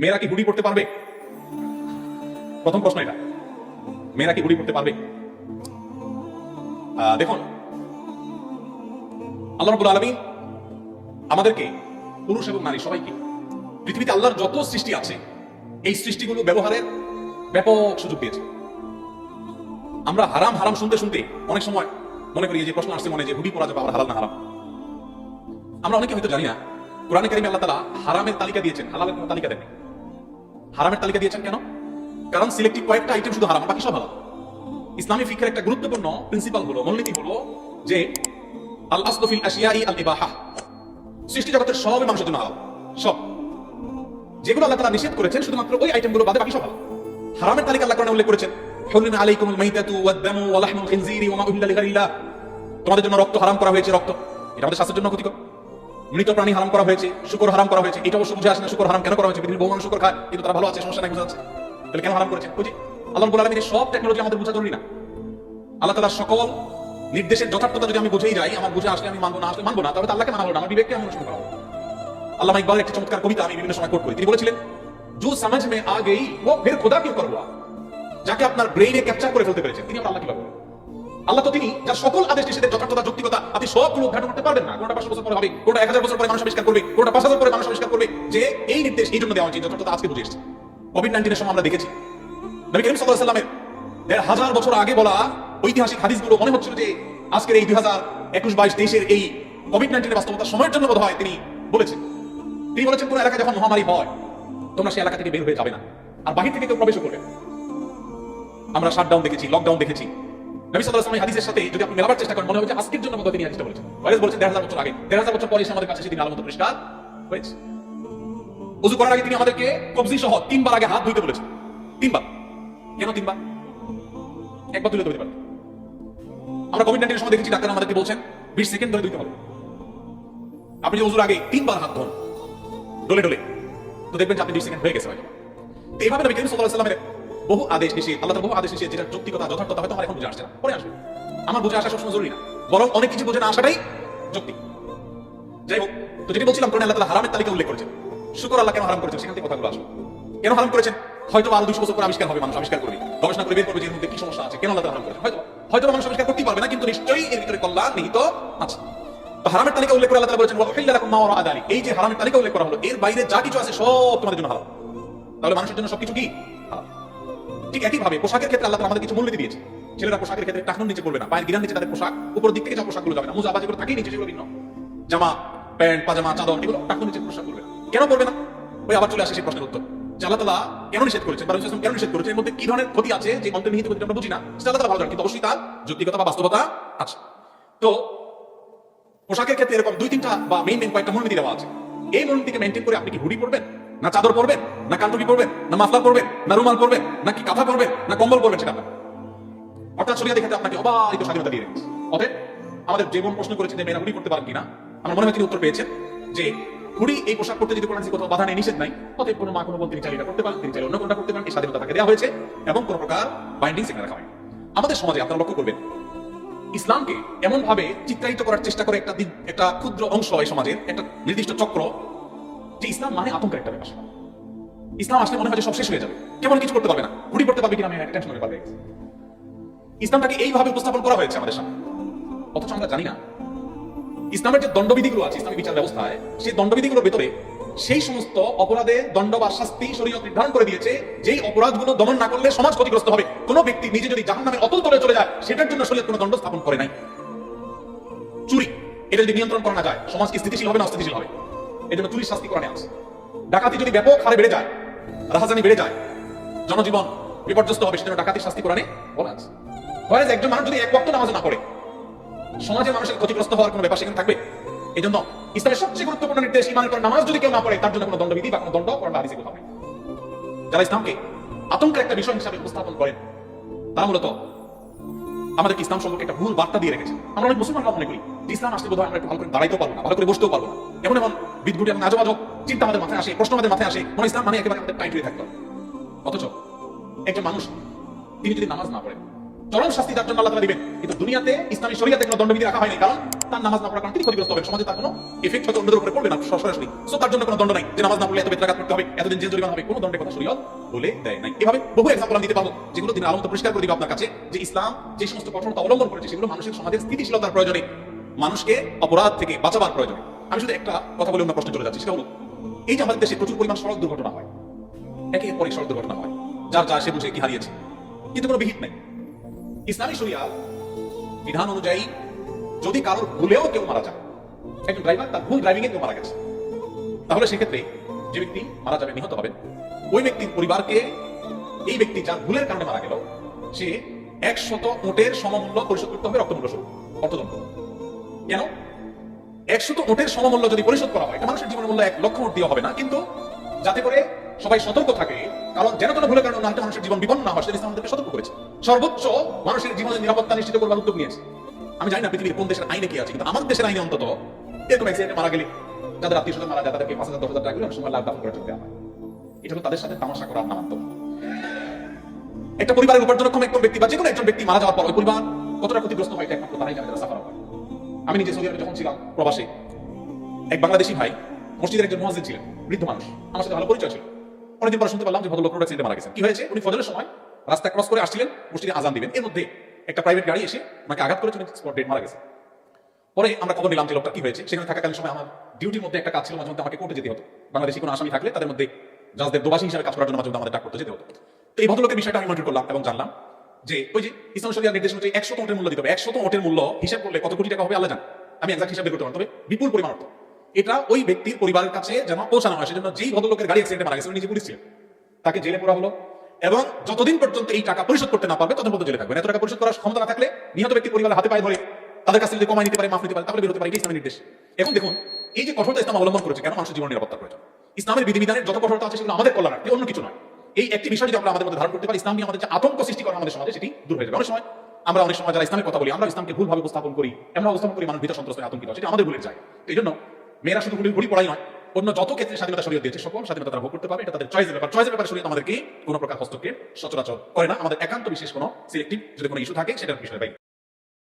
মেয়েরা কি হুডি পড়তে পারবে? প্রথম প্রশ্ন এটা। মেয়েরা কি হুডি পড়তে পারবে? দেখুন। আল্লাহ রবুল আলমী আমাদেরকে পুরুষ এবং নারী সবাইকে পৃথিবীতে আল্লাহর যত সৃষ্টি আছে, এই সৃষ্টিগুলো ব্যবহারের ব্যাপক সুযোগ দিয়েছে। আমরা হারাম হারাম শুনতে শুনতে অনেক সময় মনে করি যে প্রশ্ন আসছে মনে, যে হুডি পরা যাবে, আবার হালাল না হারাম। আমরা অনেকে হয়তো জানি না, কোরআনে কারিমে আল্লাহ তালা হারামের তালিকা দিয়েছেন, হালালের কোনো তালিকা দেননি। হারামের তালিকা দিয়েছেন কেন? কারণ সিলেক্টিভ কয়েকটা আইটেম শুধু হারাম, বাকি সব হালাল। ইসলামী ফিকের একটা গুরুত্বপূর্ণ প্রিন্সিপাল হলো, মূলনীতি হলো যে আল আসলফিল আশিয়াই আল ইবাহা। সৃষ্টি জগতের সবই মানুষের জন্য হালাল। সব। যেগুলো আল্লাহ তাআলা নিষেধ করেছেন, শুধুমাত্র ওই আইটেমগুলো বাদে বাকি সব হারামের তালিকা আল্লাহ কোরআনে উল্লেখ করেছেন হুররিমা আলাইকুমুল মাইতাতু ওয়াদ-দামু ওয়া লাহমুল ওয়া মা উহিল্লা লিগাইরিল্লাহ তোমাদের জন্য রক্ত হারাম করা হয়েছে, রক্ত। এটা আমাদের স্বাস্থ্যের জন্য ক্ষতিকর। মৃত প্রাণী হারাম করা হয়েছে, শুকর হারাম করা হয়েছে। এটা অবশ্য বুঝে আসে না শুকর হারাম কেন করা হয়েছে? পৃথিবীর বহু মানুষ শুকর খায়, কিন্তু তারা ভালো আছে, সমস্যা নাই, বুঝা যাচ্ছে তাহলে কেন হারাম করেছে? বুঝি? আল্লাহ রাব্বুল আলামিনের সব টেকনোলজি আমাদের বোঝা জরুরি না। আল্লাহ তাআলার সকল নির্দেশের যথার্থতা যদি আমি বুঝেই যাই, আমার বুঝে আসলে আমি মানবো না, আসলে মানবো না তবে তো আল্লাহকে মানা হলো আমার বিবেককে আমি অনুসরণ করা হলো আল্লাহ ইকবাল একটি চমৎকার কবিতা আমি বিভিন্ন সময় কোট করি। তিনি বলেছিলেন, জো সমাজ মে আ গই ও ফির খোদা কিউ কর হুয়া যাকে আপনার ব্রেইনে ক্যাপচার করে ফেলতে পেরেছেন। তিনি আবার আল্লাহ কীভাবে হলেন? আল্লাহ তো তিনি যার সকল আদেশ নিষেধের যথার্থতা, যৌক্তিকতা আপনি সবগুলো উদ্ঘাটন করতে পারবেন না। কোনটা পাঁচশো বছর পরে হবে কোনটা এক হাজার বছর পরে মানুষ আবিষ্কার করবে কোনটা পাঁচ হাজার পরে মানুষ আবিষ্কার করবে যে এই নির্দেশ, এই জন্য দেওয়া উচিত যথার্থতা আজকে বুঝে এসেছে। কোভিড নাইন্টিনের সময় আমরা দেখেছি। নবী করিম সাল্লাহ সাল্লামের দেড় হাজার বছর আগে বলা ঐতিহাসিক হাদিসগুলো মনে হচ্ছিল যে আজকের এই দুই হাজার একুশ বাইশ দেশের এই কোভিড নাইন্টিনের বাস্তবতা সময়ের জন্য বোধ হয় তিনি বলেছেন। তিনি বলেছেন, কোন এলাকায় যখন মহামারী হয়, তোমরা সেই এলাকা থেকে বের হয়ে যাবে না। আর বাহির থেকে কেউ প্রবেশও করবে আমরা শাটডাউন দেখেছি লকডাউন দেখেছি। নবী সাল্লাল্লাহু আলাইহি সাথে যদি আপনি মেলাবার চেষ্টা করেন, মনে হবে যে আজকের জন্য বোধহয় হাদিসটা বলেছেন। ওয়াইস বলেছেন দেড় হাজার বছর আগে। দেড় হাজার বছর পরে এসে আমাদের কাছে সেদিন আলো পরিষ্কার হয়েছে। উজু করার আগে তিনি আমাদেরকে কবজি সহ তিনবার আগে হাত ধুইতে বলেছেন। তিনবার। কেন তিনবার? একবার তুলে ধরতে পারেন আমরা কোভিড নাইন্টিনের সময় দেখেছি, ডাক্তার আমাদেরকে বলছেন, বিশ সেকেন্ড ধরে ধুইতে হবে। আপনি যে উজুর আগে তিনবার হাত ধোন ডলে ডলে। তো দেখবেন যে আপনি বিশ সেকেন্ড হয়ে গেছে হয়তো। এইভাবে নবী করিম সাল্লাল্লাহু আলাইহি বহু আদেশ নিষেধ, আল্লাহ বহু আদেশ নিষেধ যেটা যৌক্তিকতা, যথার্থতা, হয়তো আমার এখন বুঝে আসছে না। পরে আসবে। আমার বুঝে আসা সবসময় জরুরি না। বরং অনেক কিছু বুঝে না আসাটাই যৌক্তিক। যাই হোক, তো যেটি বলছিলাম, কোরআন আল্লাহ হারামের তালিকা উল্লেখ করেছেন। শুকর আল্লাহ কেন হারাম করেছেন, সেখান থেকে কথাগুলো আসবে কেন হারাম করেছেন? হয়তো আরও দুশো বছর পরে আবিষ্কার হবে মানুষ, আবিষ্কার করবে। গবেষণা করে বের করবে যে মধ্যে কি সমস্যা আছে, কেন আল্লাহ হারাম করেছেন? হয়তো হয়তো মানুষ আবিষ্কার করতেই পারবে না, কিন্তু নিশ্চয়ই এর ভিতরে কল্যাণ নিহিত আছে। তো হারামের তালিকা উল্লেখ করে আল্লাহ বলেছেন, ওয়া উহিল্লা লাকুম মা ওয়ারা যালিক এই যে হারামের তালিকা উল্লেখ করা হলো, এর বাইরে যা কিছু আছে সব তোমাদের জন্য হারাম। তাহলে মানুষের জন্য সবকিছু কি? ঠিক একইভাবে পোশাকের ক্ষেত্রে আল্লাহ আমাদের কিছু মূল্য দিয়েছে ছেলেরা পোশাকের ক্ষেত্রে টাকনুর নিচে পড়বে না, পায়ের গিরার নিচে তাদের পোশাক, উপর দিক থেকে যা পোশাকগুলো যাবে না। মুজা বাজিগুলো থাকেই নিচে, সেগুলো ভিন্ন। জামা, প্যান্ট, পাজামা, চাদর, এগুলো টাকনুর নিচে পোশাক করবে। কেন করবে না? ওই আবার চলে আসে সেই প্রশ্নের উত্তর। করেছেন? কেন কি ধরনের ক্ষতি আছে যে আমরা বুঝি না? ভালো অবশ্যই বা বাস্তবতা তো পোশাকের ক্ষেত্রে এরকম দুই তিনটা বা মেইন দেওয়া আছে। এই করে আপনি কি হুডি পরবেন? না চাদর পরবেন, না কানটুপি পরবেন, না মাফলার পরবেন, না রুমাল পরবেন, না কি কাঁথা পরবেন, না কম্বল পরবেন সেটা অর্থাৎ শরিয়া দেখাতে আপনাকে অবাধিত স্বাধীনতা দিয়ে রেখেছে। অতএব আমাদের বোন প্রশ্ন করেছেন যে মেয়েরা হুডি করতে পারেন কিনা, আমার মনে হয় তিনি উত্তর পেয়েছেন যে হুডি এই পোশাক করতে যদি কোরআন কোথাও বাধা নেই, নিষেধ নাই, অতএব কোনো মা, কোনো বোন তিনি এটা করতে পারেন, তিনি চাইলে অন্য কোনটা করতে পারেন, এই স্বাধীনতা তাকে দেওয়া হয়েছে এবং কোনো প্রকার বাইন্ডিং সেখানে রাখা হয়নি। আমাদের সমাজে আপনারা লক্ষ্য করবেন, ইসলামকে এমন ভাবে চিত্রায়িত করার চেষ্টা করে একটা একটা ক্ষুদ্র অংশ এই সমাজের, একটা নির্দিষ্ট চক্র যে ইসলাম মানে আতঙ্কের একটা ব্যাপার। ইসলাম আসলে মনে হয় যে সব শেষ হয়ে যাবে। কেমন কিছু করতে পারবে না। ঘুরি পড়তে পারবে কিনা আমি টেনশন পারবে ইসলামটাকে এইভাবে উপস্থাপন করা হয়েছে আমাদের সামনে। অথচ আমরা জানি না। ইসলামের যে দণ্ডবিধিগুলো আছে, ইসলামী বিচার ব্যবস্থায়, সেই দণ্ডবিধিগুলোর ভেতরে সেই সমস্ত অপরাধে দণ্ড বা শাস্তি শরীয়ত নির্ধারণ করে দিয়েছে, যেই অপরাধগুলো দমন না করলে সমাজ ক্ষতিগ্রস্ত হবে। কোন ব্যক্তি নিজে যদি জাহান নামের অতল তলে চলে যায়, সেটার জন্য শরীয়ত কোনো দণ্ড স্থাপন করে নাই। চুরি। এটা যদি নিয়ন্ত্রণ করা না যায় সমাজ কি স্থিতিশীল হবে না অস্থিতিশীল হবে। এই জন্য চুরির শাস্তি কোরআনে আছে ডাকাতি যদি ব্যাপক হারে বেড়ে যায়, রাহাজানি বেড়ে যায়, জনজীবন বিপর্যস্ত হবে, সেজন্য ডাকাতির শাস্তি কোরআনে বলা আছে। একজন মানুষ যদি এক ওয়াক্ত নামাজ না পড়ে সমাজে মানুষের ক্ষতিগ্রস্ত হওয়ার কোনো ব্যাপার সেখানে থাকবে? এই জন্য ইসলামের সবচেয়ে গুরুত্বপূর্ণ নির্দেশ, ইমানের পর নামাজ যদি কেউ না পড়ে, তার জন্য কোনো দণ্ডবিধি বা কোনো দণ্ড বা হাদিসে কোথাও যারা ইসলামকে আতঙ্কের একটা বিষয় হিসাবে উপস্থাপন করেন, তারা মূলত আমাদের ইসলাম সম্পর্কে একটা ভুল বার্তা দিয়ে রেখেছে। আমরা অনেক মুসলমান মনে করি। ইসলাম আসলে বোধহয় আমরা একটু ভালো করে দাঁড়াইতেও পারব না, ভালো করে বসতেও পারব না। এমন এমন বিদ্যুটি এবং আজব আজব চিন্তা আমাদের মাথায় আসে, প্রশ্ন আমাদের মাথায় আসে। মনে ইসলাম মানে একেবারে আমাদের টাইট হয়ে থাকতো অথচ একজন মানুষ, তিনি যদি নামাজ না পড়েন, চরম শাস্তি তার জন্য আল্লাহ দিবেন। কিন্তু দুনিয়াতে ইসলামী শরীয়তে কোনো দণ্ডবিধি রাখা হয়নি। কারণ তার নামাজ না পড়ার কারণে তিনি ক্ষতিগ্রস্ত হবেন। সমাজে তার কোনো হয়তো অন্যদের উপরে পড়বে না, সরাসরি। সো তার জন্য কোনো দণ্ড নাই। যে নামাজ না পড়লে এত হবে, এতদিন জেল জরিমানা হবে, কোনো দণ্ডের কথা শরীয়ত বলে দেয় নাই। এভাবে বহু এক্সাম্পল আমি দিতে পারব, যেগুলো আলোমত পরিষ্কার করে আপনার কাছে, যে ইসলাম যে সমস্ত কঠোরতা অবলম্বন করেছে, সেগুলো মানুষের সমাজের স্থিতিশীলতার প্রয়োজনে, মানুষকে অপরাধ থেকে বাঁচাবার প্রয়োজনে। আমি শুধু একটা কথা বলে অন্য প্রশ্নে চলে যাচ্ছি, সেটা হলো, এই যে আমাদের দেশে প্রচুর পরিমাণ সড়ক দুর্ঘটনা হয় একে পরে সড়ক দুর্ঘটনা হয়, যার যা সে বুঝে কি হারিয়েছে, কিন্তু কোনো বিহিত নাই। ইসলামী শরিয়া বিধান অনুযায়ী যদি কারোর ভুলেও কেউ মারা যায়, একজন ড্রাইভার তার ভুল ড্রাইভিং এ কেউ মারা গেছে, তাহলে সেক্ষেত্রে যে ব্যক্তি মারা যাবে, নিহত হবেন, ওই ব্যক্তির পরিবারকে এই ব্যক্তি যার ভুলের কারণে মারা গেল, সে একশত ওটের সমমূল্য পরিশোধ করতে হবে রক্তমূল্য স্বরূপ অর্থদণ্ড। কেন? একশত ওটের সমমূল্য যদি পরিশোধ করা হয়, এটা মানুষের জীবনের মূল্য এক লক্ষ ওট দিয়ে হবে না, কিন্তু যাতে করে সবাই সতর্ক থাকে, কারণ যেন তেন ভুলের কারণে একটা মানুষের জীবন বিপন্ন না হয় সেটা ইসলাম আমাদেরকে সতর্ক করেছে। সর্বোচ্চ মানুষের জীবনের নিরাপত্তা নিশ্চিত করবার উদ্যোগ নিয়েছে। আমি জানি না পৃথিবীর কোন দেশের আইনে কি আছে, কিন্তু আমাদের দেশের আইনে অন্তত এরকম অ্যাক্সিডেন্টে মারা গেলে যাদের আত্মীয় স্বজন মারা যায়, তাদেরকে পাঁচ হাজার, দশ হাজার টাকা সময় লাভ দাম করে চলতে হয়। এটা হলো তাদের সাথে তামাশা করার নামান্তর একটা পরিবারের উপার্জনক্ষম একজন ব্যক্তি বা যে কোনো একজন ব্যক্তি মারা যাওয়ার পর ওই পরিবার কতটা ক্ষতিগ্রস্ত হয়, এটা একমাত্র তারাই জানে সাফার আমি নিজে সৌদি আরবে যখন ছিলাম প্রবাসে, এক বাংলাদেশি ভাই মসজিদের একজন মহাজিদ ছিলেন, বৃদ্ধ মানুষ, আমার সাথে ভালো পরিচয় ছিল। অনেকদিন পরে শুনতে পারলাম যে ভদ্রলোক রোড মারা গেছেন কি হয়েছে? উনি ফজরের সময় রাস্তা ক্রস করে আসছিলেন, মসজিদে আজান দিবেন। এর মধ্যে একটা প্রাইভেট গাড়ি এসে ওনাকে আঘাত করে চলে স্পট ডেট মারা গেছে। পরে আমরা খবর নিলাম যে লোকটা কি হয়েছে। সেখানে থাকাকালীন সময় আমার ডিউটির মধ্যে একটা কাজ ছিল, মাঝে মধ্যে আমাকে কোর্টে যেতে হতো। বাংলাদেশি কোনো আসামি থাকলে তাদের মধ্যে জাজদের দোবাসী হিসাবে কাজ করার জন্য মাঝে মধ্যে আমাদের ডাক করতে যেতে হতো। তো এই ভদ্রলোকের বিষয়টা আমি মনিটর করলাম এবং জানলাম যে ওই যে ইসলাম শরিয়ার নির্দেশ অনুযায়ী একশত ওটের মূল্য দিতে হবে। একশত ওটের মূল্য হিসাব করলে কত কোটি টাকা হবে আল্লাহ জান। আমি একজাক্ট হিসাব করতে পারব, তবে বিপুল পরিমাণ অর্থ। এটা ওই ব্যক্তির পরিবারের কাছে যেন পৌঁছানো হয়, সেজন্য যেই ভদ্রলোকের গাড়ি অ্যাক্সিডেন্টে মারা গেছে নিজে পুলিশ ছিলেন। তাকে জেলে পড়া হলো এবং যতদিন পর্যন্ত এই টাকা পরিশোধ করতে না পারবে, ততদিন পর্যন্ত জেলে থাকবে। এত টাকা পরিশোধ করার ক্ষমতা না থাকলে নিহত ব্যক্তি পরিবারের হাতে পায়ে ধরে তাদের কাছে যদি কমাই নিতে পারে, মাফ নিতে পারে, তাহলে বেরোতে পারে। ইসলামের নির্দেশ। এখন দেখুন, এই যে কঠোরতা ইসলাম অবলম্বন করেছে, কেন মানুষের জীবন নিরাপত্তার প্রয়োজন? ইসলামের বিধিবিধানের যত কঠোরতা আছে, সেগুলো আমাদের কল্যাণার্থে, অন্য কিছু নয়। এই একটি বিষয় যদি আমরা আমাদের মধ্যে ধারণ করতে পারি, ইসলাম আমাদের যে আতঙ্ক সৃষ্টি করে আমাদের সমাজে, সেটি দূর হয়ে যাবে। অনেক সময় আমরা অনেক সময় যারা ইসলামের কথা বলি, আমরা ইসলামকে ভুলভাবে উপস্থাপন করি এমন উপস্থাপন করি, মানুষ ভীত সন্ত্রস্ত আতঙ্কিত। সেটা আমাদের ভুলের যায় এই জন্য মেয়েরা শুধু ঘুড়ি ঘুড়ি পড়াই নয় অন্য যত ক্ষেত্রে স্বাধীনতা শরীয় দিয়েছে সকল স্বাধীনতা তারা ভোগ করতে পারবে, এটা তাদের চয়েসের ব্যাপার। চয়েসের ব্যাপারে শরীয়ত আমাদেরকে কোনো প্রকার হস্তক্ষেপ সচরাচর করে না। আমাদের একান্ত বিশেষ কোনো সিলেক্টিভ যদি কোনো ইস্যু থাকে, সেটার বিষয়ে